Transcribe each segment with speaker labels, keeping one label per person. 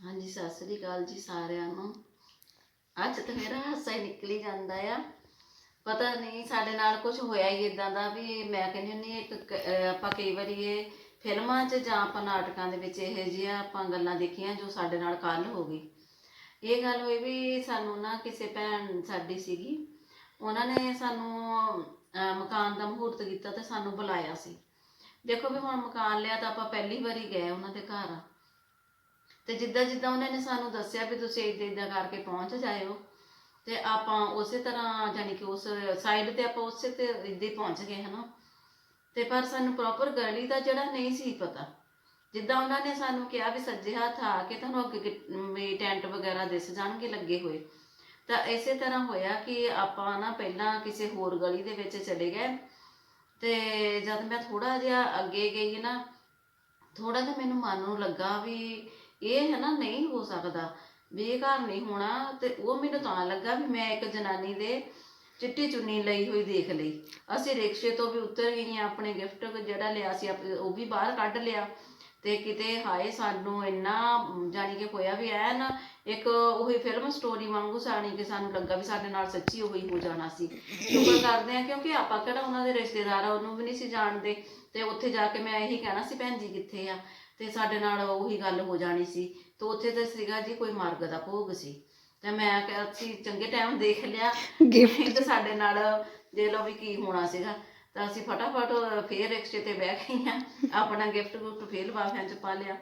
Speaker 1: ਹਾਂਜੀ, ਸਤਿ ਸ੍ਰੀ ਅਕਾਲ ਜੀ ਸਾਰਿਆਂ ਨੂੰ। ਅੱਜ ਤਾਂ ਮੇਰਾ ਹਾਸਾ ਹੀ ਨਿਕਲੀ ਜਾਂਦਾ ਆ। ਪਤਾ ਨਹੀਂ, ਸਾਡੇ ਨਾਲ ਕੁਝ ਹੋਇਆ ਹੀ ਇਦਾਂ ਦਾ ਵੀ ਮੈਂ ਕਹਿੰਦੀ ਹੁੰਦੀ ਇੱਕ ਆਪਾਂ ਕਈ ਵਾਰੀ ਇਹ ਫਿਲਮਾਂ 'ਚ ਜਾਂ ਆਪਾਂ ਨਾਟਕਾਂ ਦੇ ਵਿੱਚ ਇਹੋ ਜਿਹੀਆਂ ਆਪਾਂ ਗੱਲਾਂ ਦੇਖੀਆਂ ਜੋ ਸਾਡੇ ਨਾਲ ਕੱਲ ਹੋ ਗਈ। ਇਹ ਗੱਲ ਹੋਈ ਵੀ ਸਾਨੂੰ ਨਾ ਕਿਸੇ ਭੈਣ ਸਾਡੀ ਸੀਗੀ। ਉਹਨਾਂ ਨੇ ਸਾਨੂੰ ਮਕਾਨ ਦਾ ਮਹੂਰਤ ਕੀਤਾ ਤੇ ਸਾਨੂੰ ਬੁਲਾਇਆ ਸੀ। ਦੇਖੋ ਵੀ ਹੁਣ ਮਕਾਨ ਲਿਆ ਤਾਂ ਆਪਾਂ ਪਹਿਲੀ ਵਾਰੀ ਗਏ ਉਹਨਾਂ ਦੇ ਘਰ। ਤੇ ਜਿੱਦਾਂ ਜਿੱਦਾਂ ਉਹਨਾਂ ਨੇ ਸਾਨੂੰ ਦੱਸਿਆ ਵੀ ਤੁਸੀਂ ਇਦਾਂ ਇਦਾਂ ਕਰਕੇ ਪਹੁੰਚ ਜਾਇਓ, ਤੇ ਆਪਾਂ ਉਸੇ ਤਰ੍ਹਾਂ ਯਾਨੀ ਕਿ ਉਸ ਸਾਈਡ ਤੇ ਆਪਾਂ ਉਸੇ ਤੇ ਇਦਾਂ ਪਹੁੰਚ ਗਏ, ਹਨਾ? ਤੇ ਪਰ ਸਾਨੂੰ ਪ੍ਰੋਪਰ ਗਲੀ ਦਾ ਜਿਹੜਾ ਨਹੀਂ ਸੀ ਪਤਾ। ਜਿੱਦਾਂ ਉਹਨਾਂ ਨੇ ਸਾਨੂੰ ਕਿਹਾ ਵੀ ਸੱਜੇ ਹੱਥ ਆ ਕੇ ਤੁਹਾਨੂੰ ਅੱਗੇ ਕਿ- ਟੈਂਟ ਵਗੈਰਾ ਦਿਸ ਜਾਣਗੇ ਲੱਗੇ ਹੋਏ। ਤਾਂ ਇਸੇ ਤਰ੍ਹਾਂ ਹੋਇਆ ਕਿ ਆਪਾਂ ਨਾ ਪਹਿਲਾਂ ਕਿਸੇ ਹੋਰ ਗਲੀ ਦੇ ਵਿੱਚ ਚਲੇ ਗਏ। ਤੇ ਜਦ ਮੈਂ ਥੋੜਾ ਜਿਹਾ ਅੱਗੇ ਗਈ ਨਾ ਥੋੜਾ ਜਿਹਾ ਮੈਨੂੰ ਮਨ ਨੂੰ ਲੱਗਾ ਵੀ ਇਹ ਹੈ ਨਾ ਨਹੀਂ ਹੋ ਸਕਦਾ। ਵੀ ਇਹ ਨਹੀਂ ਹੋਣਾ ਤੇ ਉਹ ਮੈਨੂੰ ਤਾਂ ਲੱਗਾ ਵੀ ਮੈਂ ਇੱਕ ਜਨਾਨੀ ਦੇ ਚਿੱਟੀ ਚੁੰਨੀ ਲਈ ਹੋਈ ਦੇਖ ਲਈ। ਅਸੀਂ ਰਿਕਸ਼ੇ ਤੋਂ ਵੀ ਉਤਰ ਗਈਆਂ ਆਪਣੇ ਗਿਫਟ ਜਿਹੜਾ ਲਿਆ ਸੀ ਉਹ ਵੀ ਬਾਹਰ ਕੱਢ ਲਿਆ। ਤੇ ਕਿਤੇ ਹਾਏ ਸਾਨੂੰ ਇੰਨਾ ਜਾਣੀ ਕਿ ਹੋਇਆ ਵੀ ਐ ਨਾ ਇੱਕ ਉਹੀ ਫਿਲਮ ਸਟੋਰੀ ਵਾਂਗੂ ਸਾਣੀ ਕਿ ਸਾਨੂੰ ਲੱਗਾ ਵੀ ਸਾਡੇ ਨਾਲ ਸੱਚੀ ਉਹੀ ਹੋ ਜਾਣਾ ਸੀ। ਸ਼ੁਕਰ ਕਰਦੇ ਆ ਕਿਉਂਕਿ ਆਪਾਂ ਕਿਹੜਾ ਉਹਨਾਂ ਦੇ ਰਿਸ਼ਤੇਦਾਰ ਆ, ਉਹਨੂੰ ਵੀ ਨਹੀਂ ਸੀ ਜਾਣਦੇ। ਤੇ ਉੱਥੇ ਜਾ ਕੇ ਮੈਂ ਇਹੀ ਕਹਿਣਾ ਸੀ, ਭੈਣ ਜੀ ਕਿੱਥੇ ਆ? ਤੇ ਸਾਡੇ ਨਾਲ ਉਹੀ ਗੱਲ ਹੋ ਜਾਣੀ ਸੀ ਤੇ ਉੱਥੇ ਤਾਂ ਸੀਗਾ ਜੀ ਕੋਈ ਮਰਗ ਦਾ ਭੋਗ ਸੀ। ਤੇ ਮੈਂ ਕਿਹਾ ਸੀ ਚੰਗੇ ਟਾਈਮ ਦੇਖ ਲਿਆ. ਤੇ ਸਾਡੇ ਨਾਲ ਦੇ ਲਓ ਵੀ ਕੀ ਹੋਣਾ ਸੀਗਾ। ਤਾਂ ਅਸੀਂ ਫਟਾਫਟ ਫੇਰ ਰਿਕਸ਼ੇ ਤੇ ਬਹਿ ਗਈਆਂ ਆਪਣਾ ਗਿਫਟ ਗੁਫਟ ਫੇਰ ਲਿਫਾਫਿਆਂ ਚ ਪਾ ਲਿਆ।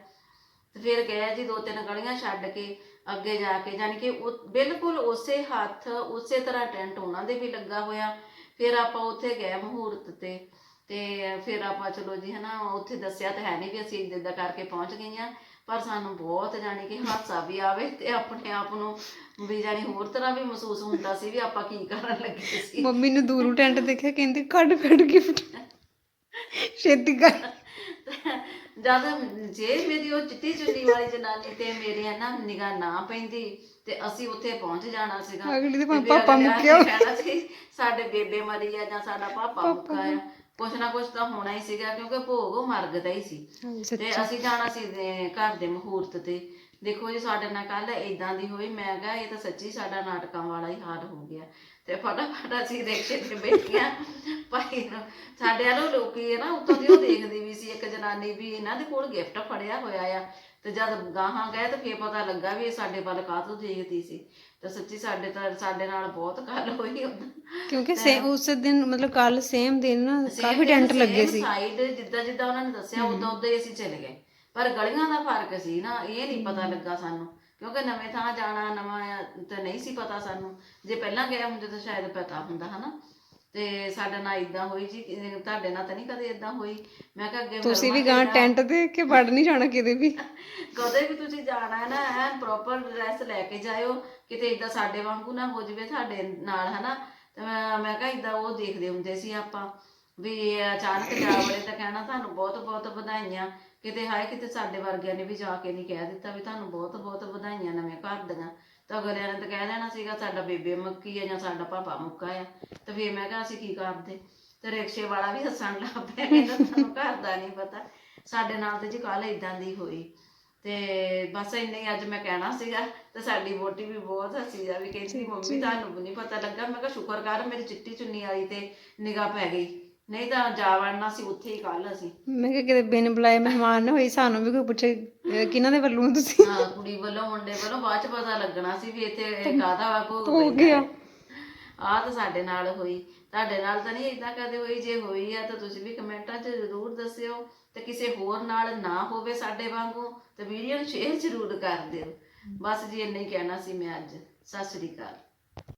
Speaker 1: ਤੇ ਫਿਰ ਗਏ ਜੀ ਦੋ ਤਿੰਨ ਗਲੀਆਂ ਛੱਡ ਕੇ ਅੱਗੇ ਜਾ ਕੇ ਯਾਨੀ ਕਿ ਉਹ ਬਿਲਕੁਲ ਉਸੇ ਹੱਥ ਉਸੇ ਤਰ੍ਹਾਂ ਟੈਂਟ ਉਹਨਾਂ ਦੇ ਵੀ ਲੱਗਾ ਹੋਇਆ। ਫਿਰ ਆਪਾਂ ਉੱਥੇ ਗਏ ਮਹੂਰਤ ਤੇ। ਤੇ ਫਿਰ ਆਪਾਂ ਚਲੋ ਜੀ ਹਨਾ ਉੱਥੇ ਦੱਸਿਆ ਤਾਂ ਹੈ ਨਹੀਂ ਵੀ ਅਸੀਂ ਇੱਦਾਂ ਕਰਕੇ ਪਹੁੰਚ ਗਈਆਂ ਪਰ ਸਾਨੂੰ ਬਹੁਤ ਜਾਣੀ ਕਿ ਹਾਸਾ ਵੀ ਆਵੇ ਤੇ ਆਪਣੇ ਆਪ ਨੂੰ ਵੀ ਜਾਣੀ ਹੋਰ ਤਰ੍ਹਾਂ ਵੀ ਮਹਿਸੂਸ ਹੁੰਦਾ ਸੀ ਵੀ ਆਪਾਂ ਕੀ ਕਰਨ ਲੱਗੇ ਸੀ।
Speaker 2: ਮੰਮੀ ਨੇ ਦੂਰੋਂ ਟੈਂਟ ਦੇਖਿਆ ਕਹਿੰਦੀ ਕੱਢ ਕੱਢ ਗਿਫਟ ਛੇਤੀ ਕਰ।
Speaker 1: ਜਦ ਜੇ ਮੇਰੀ ਉਹ ਚਿੱਟੀ ਚੁੰਨੀ ਵਾਲੀ ਜਨਾਨੀ ਤੇ ਮੇਰੇ ਨਾ ਨਿਗਾਹ ਨਾ ਪੈਂਦੀ ਤੇ ਅਸੀਂ ਉੱਥੇ ਪਹੁੰਚ ਜਾਣਾ ਸੀਗਾ।
Speaker 2: ਅਗਲੀ ਦੇ ਪਾਪਾ ਮੁੱਕਿਆ
Speaker 1: ਸਾਡੇ ਬੇਬੇ ਮਰੀ ਆ ਜਾਂ ਸਾਡਾ ਪਾਪਾ ਮੁੱਕਾ ਆ। ਕੁਛ ਨਾ ਕੁਛ ਤਾਂ ਹੋਣਾ ਹੀ ਸੀਗਾ ਕਿਉਂਕਿ ਭੋਗ ਉਹ ਮਰਗ ਦਾ ਹੀ ਸੀ। ਤੇ ਅਸੀਂ ਜਾਣਾ ਸੀ ਦੇ- ਘਰ ਦੇ ਮਹੂਰਤ ਤੇ। ਦੇਖੋ ਜੀ ਸਾਡੇ ਨਾਲ ਕੱਲ ਇਦਾਂ ਦੀ ਹੋਈ ਮੈਂ ਕਿਹਾ ਇਹ ਤਾਂ ਸੱਚੀ ਸਾਡਾ ਨਾਟਕਾਂ ਵਾਲਾ ਹੀ ਹਾਲ ਹੋ ਗਿਆ। ਤੇ ਫਟਾਫਟ ਅਸੀਂ ਰਿਕਸ਼ੇ ਤੇ ਬੈਠੀਆਂ। ਭਾਈ ਨੂੰ- ਸਾਡੇ ਵਾਲੋਂ ਲੋਕੀ ਹੈ ਨਾ ਉੱਤੋਂ ਦੀ ਉਹ ਦੇਖਦੀ ਵੀ ਸੀ ਇੱਕ ਜਨਾਨੀ ਵੀ ਇਹਨਾਂ ਦੇ ਕੋਲ ਗਿਫਟ ਫੜਿਆ ਹੋਇਆ ਆ। ਤੇ ਜਦ ਗਾਹਾਂ ਗਏ ਤਾਂ ਫੇਰ ਪਤਾ ਲੱਗਾ ਵੀ ਇਹ ਸਾਡੇ ਵੱਲ ਕਾਹਤੋਂ ਦੇਖਦੀ ਸੀ। ਤੇ ਸੱਚੀ ਸਾਡੇ ਤਾਂ ਸਾਡੇ ਨਾਲ ਬਹੁਤ ਗੱਲ ਹੋਈ। ਉਦੋਂ
Speaker 2: ਕਿਉਂਕਿ ਸੇ ਉਸ ਦਿਨ ਮਤਲਬ ਕੱਲ ਸੇਮ ਦਿਨ ਨਾ ਕਾਫੀ ਟੈਂਟ ਲੱਗੇ ਸੀ।
Speaker 1: ਸਾਈਡ ਜਿੱਦਾਂ ਜਿੱਦਾਂ ਉਹਨਾਂ ਨੇ ਦੱਸਿਆ ਉਦਾਂ ਉਦਾਂ ਹੀ ਅਸੀਂ ਚਲੇ ਗਏ। ਪਰ ਗਲੀਆਂ ਦਾ ਫ਼ਰਕ ਸੀ ਨਾ ਇਹ ਨਹੀਂ ਪਤਾ ਲੱਗਾ ਸਾਨੂੰ। ਕਿਉਂਕਿ ਨਵੇਂ ਥਾਂ ਜਾਣਾ ਨਵਾਂ ਤਾਂ ਨਹੀਂ ਸੀ ਪਤਾ ਸਾਨੂੰ। ਜੇ ਪਹਿਲਾਂ ਗਏ ਹੁੰਦੇ ਤਾਂ ਸ਼ਾਇਦ ਪਤਾ ਹੁੰਦਾ ਹਨਾ? ਤੇ ਸਾਡੇ ਨਾਲ ਇਦਾਂ ਹੋਈ ਜੀ ਤੁਹਾਡੇ ਨਾਲ ਤਾਂ ਨਹੀਂ ਕਦੇ ਇਦਾਂ ਹੋਈ। ਮੈਂ ਕਿਹਾ ਅੱਗੇ
Speaker 2: ਤੁਸੀਂ ਵੀ ਗਾਂ ਟੈਂਟ ਦੇਖ ਕੇ ਵੜ ਨਹੀਂ ਜਾਣਾ ਕਿਤੇ ਵੀ।
Speaker 1: ਕਦੇ ਵੀ ਤੁਸੀਂ ਜਾਣਾ ਹੈ ਨਾ ਐਨ ਪ੍ਰੋਪਰ ਡਰੈਸ ਲੈ ਕੇ ਜਾਇਓ। ਕਿਤੇ ਇਦਾਂ ਸਾਡੇ ਵਾਂਗੂ ਨਾ ਹੋ ਜਵੇ ਤੁਹਾਡੇ ਨਾਲ ਹਨਾ? ਤੇ ਮੈਂ ਮੈਂ ਕਿਹਾ ਇਦਾਂ ਉਹ ਦੇਖਦੇ ਹੁੰਦੇ ਸੀ ਆਪਾਂ ਵੀ ਅਚਾਨਕ ਜਾ ਵੜੇ ਤਾਂ ਕਹਿਣਾ ਤੁਹਾਨੂੰ ਬਹੁਤ ਬਹੁਤ ਵਧਾਈਆਂ। ਕਿਤੇ ਹਾਏ, ਕਿਤੇ ਸਾਡੇ ਵਰਗਿਆਂ ਨੇ ਵੀ ਜਾ ਕੇ ਨਹੀਂ ਕਹਿ ਦਿੱਤਾ ਵੀ ਤੁਹਾਨੂੰ ਬਹੁਤ ਬਹੁਤ ਵਧਾਈਆਂ ਨਵੇਂ ਘਰ ਦੀਆਂ। ਤਾਂ ਅਗਲਿਆਂ ਨੇ ਤਾਂ ਕਹਿ ਲੈਣਾ ਸੀਗਾ, ਸਾਡਾ ਬੇਬੇ ਮੱਕੀ ਆ ਜਾਂ ਸਾਡਾ ਪਾਪਾ ਮੁੱਕਾ ਆ। ਤੇ ਫਿਰ ਮੈਂ ਕਿਹਾ, ਅਸੀਂ ਕੀ ਕਰਦੇ? ਤੇ ਰਿਕਸ਼ੇ ਵਾਲਾ ਵੀ ਹੱਸਣ ਲੱਗ ਪਿਆ, ਕਹਿੰਦਾ ਤੁਹਾਨੂੰ ਘਰ ਦਾ ਨਹੀਂ ਪਤਾ। ਸਾਡੇ ਨਾਲ ਤੇ ਜੀ ਕੱਲ ਇਦਾਂ ਦੀ ਹੋਈ। ਤੇ ਬਸ ਇੰਨੇ ਹੀ ਅੱਜ ਮੈਂ ਕਹਿਣਾ ਸੀਗਾ ਤੇ ਸਾਡੀ ਵੋਟੀ ਵੀ ਬਹੁਤ ਹੱਸੀ ਜਾ ਵੀ ਕਹਿੰਦੀ ਮੰਮੀ ਤੁਹਾਨੂੰ ਨਹੀਂ ਪਤਾ ਲੱਗਾ। ਮੈਂ ਕਿਹਾ ਸ਼ੁਕਰ ਕਰ ਮੇਰੀ ਚਿੱਟੀ ਚੁੰਨੀ ਵਾਲੀ ਤੇ ਨਿਗਾਹ ਪੈ ਗਈ। ਨਹੀਂ ਤਾਂ ਜਾ ਵੜਨਾ ਸੀ ਉੱਥੇ ਹੀ ਕੱਲ ਅਸੀਂ।
Speaker 2: ਮੈਂ ਕਿਹਾ ਕਿਤੇ ਬਿਨ ਬੁਲਾਏ ਮਹਿਮਾਨ ਨਾ ਹੋਈ ਸਾਨੂੰ ਵੀ ਕੋਈ ਪੁੱਛੇ ਕਿਹਨਾਂ ਦੇ ਵੱਲੋਂ ਤੁਸੀਂ?
Speaker 1: ਹਾਂ ਕੁੜੀ ਵੱਲੋਂ ਮੁੰਡੇ ਵੱਲੋਂ ਬਾਅਦ ਚ ਪਤਾ ਲੱਗਣਾ ਸੀ ਵੀ ਇੱਥੇ ਕਾਹਦਾ ਵਾ ਭੋਗ
Speaker 2: ਗਿਆ।
Speaker 1: ਆਹ ਤਾਂ ਸਾਡੇ ਨਾਲ ਹੋਈ। ਤੁਹਾਡੇ ਨਾਲ ਤਾਂ ਨਹੀਂ ਇਦਾਂ ਕਦੇ ਹੋਈ। ਜੇ ਹੋਈ ਆ ਤਾਂ ਤੁਸੀਂ ਵੀ ਕਮੈਂਟਾਂ 'ਚ ਜ਼ਰੂਰ ਦੱਸਿਓ ਤੇ ਕਿਸੇ ਹੋਰ ਨਾਲ ਨਾ ਹੋਵੇ ਸਾਡੇ ਵਾਂਗੂ ਤੇ ਵੀਡੀਓ ਨੂੰ ਸ਼ੇਅਰ ਜ਼ਰੂਰ ਕਰ ਦਿਓ। ਬਸ ਜੀ ਇੰਨਾ ਹੀ ਕਹਿਣਾ ਸੀ ਮੈਂ ਅੱਜ। ਸਤਿ ਸ੍ਰੀ ਅਕਾਲ।